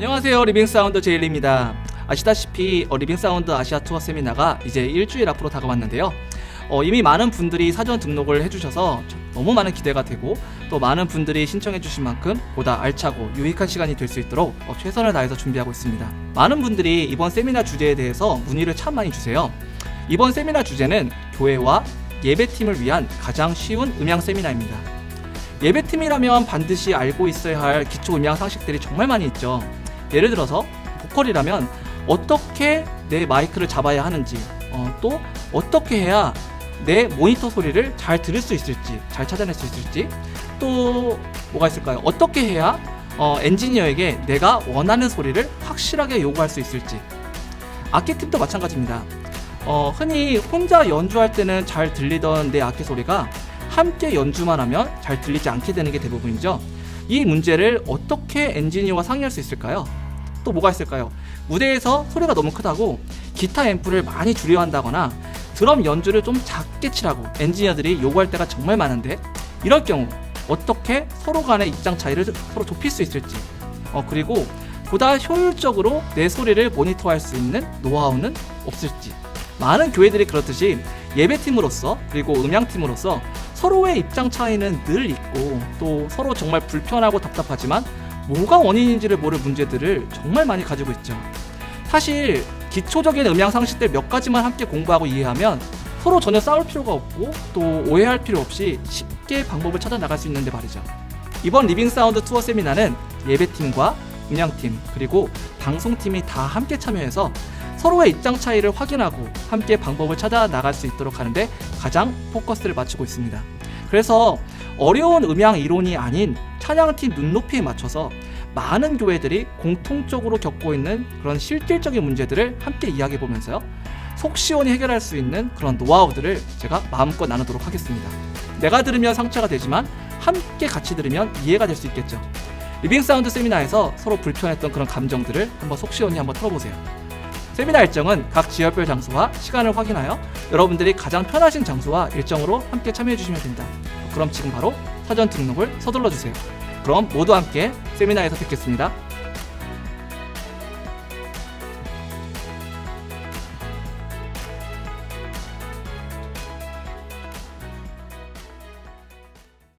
안녕하세요. 리빙사운드 제일리입니다. 아시다시피 어, 리빙사운드 아시아 투어 세미나가 이제 일주일 앞으로 다가왔는데요. 어, 이미 많은 분들이 사전 등록을 해주셔서 너무 많은 기대가 되고 또 많은 분들이 신청해 주신 만큼 보다 알차고 유익한 시간이 될 수 있도록 어, 최선을 다해서 준비하고 있습니다. 많은 분들이 이번 세미나 주제에 대해서 문의를 참 많이 주세요. 이번 세미나 주제는 교회와 예배팀을 위한 가장 쉬운 음향 세미나입니다. 예배팀이라면 반드시 알고 있어야 할 기초 음향 상식들이 정말 많이 있죠. 예를 들어서 보컬이라면 어떻게 내 마이크를 잡아야 하는지, 어, 또 어떻게 해야 내 모니터 소리를 잘 들을 수 있을지, 잘 찾아낼 수 있을지, 또 뭐가 있을까요? 어떻게 해야 어, 엔지니어에게 내가 원하는 소리를 확실하게 요구할 수 있을지. 악기팀도 마찬가지입니다. 어, 흔히 혼자 연주할 때는 잘 들리던 내 악기 소리가 함께 연주만 하면 잘 들리지 않게 되는 게 대부분이죠. 이 문제를 어떻게 엔지니어와 상의할 수 있을까요? 또 뭐가 있을까요? 무대에서 소리가 너무 크다고 기타 앰프를 많이 줄여야 한다거나 드럼 연주를 좀 작게 치라고 엔지니어들이 요구할 때가 정말 많은데 이럴 경우 어떻게 서로 간의 입장 차이를 서로 좁힐 수 있을지 어, 그리고 보다 효율적으로 내 소리를 모니터할 수 있는 노하우는 없을지 많은 교회들이 그렇듯이 예배팀으로서 그리고 음향팀으로서 서로의 입장 차이는 늘 있고 또 서로 정말 불편하고 답답하지만 뭐가 원인인지를 모를 문제들을 정말 많이 가지고 있죠. 사실 기초적인 음향 상식들 몇 가지만 함께 공부하고 이해하면 서로 전혀 싸울 필요가 없고 또 오해할 필요 없이 쉽게 방법을 찾아 나갈 수 있는데 말이죠. 이번 리빙 사운드 투어 세미나는 예배팀과 음향팀 그리고 방송팀이 다 함께 참여해서 서로의 입장 차이를 확인하고 함께 방법을 찾아 나갈 수 있도록 하는데 가장 포커스를 맞추고 있습니다. 그래서 어려운 음향 이론이 아닌 찬양팀 눈높이에 맞춰서 많은 교회들이 공통적으로 겪고 있는 그런 실질적인 문제들을 함께 이야기해 보면서요. 속 시원히 해결할 수 있는 그런 노하우들을 제가 마음껏 나누도록 하겠습니다. 내가 들으면 상처가 되지만 함께 같이 들으면 이해가 될 수 있겠죠. 리빙 사운드 세미나에서 서로 불편했던 그런 감정들을 한번 속 시원히 한번 털어보세요. 세미나 일정은 각 지역별 장소와 시간을 확인하여 여러분들이 가장 편하신 장소와 일정으로 함께 참여해 주시면 됩니다. 그럼 지금 바로 사전 등록을 서둘러 주세요. 그럼 모두 함께 세미나에서 뵙겠습니다.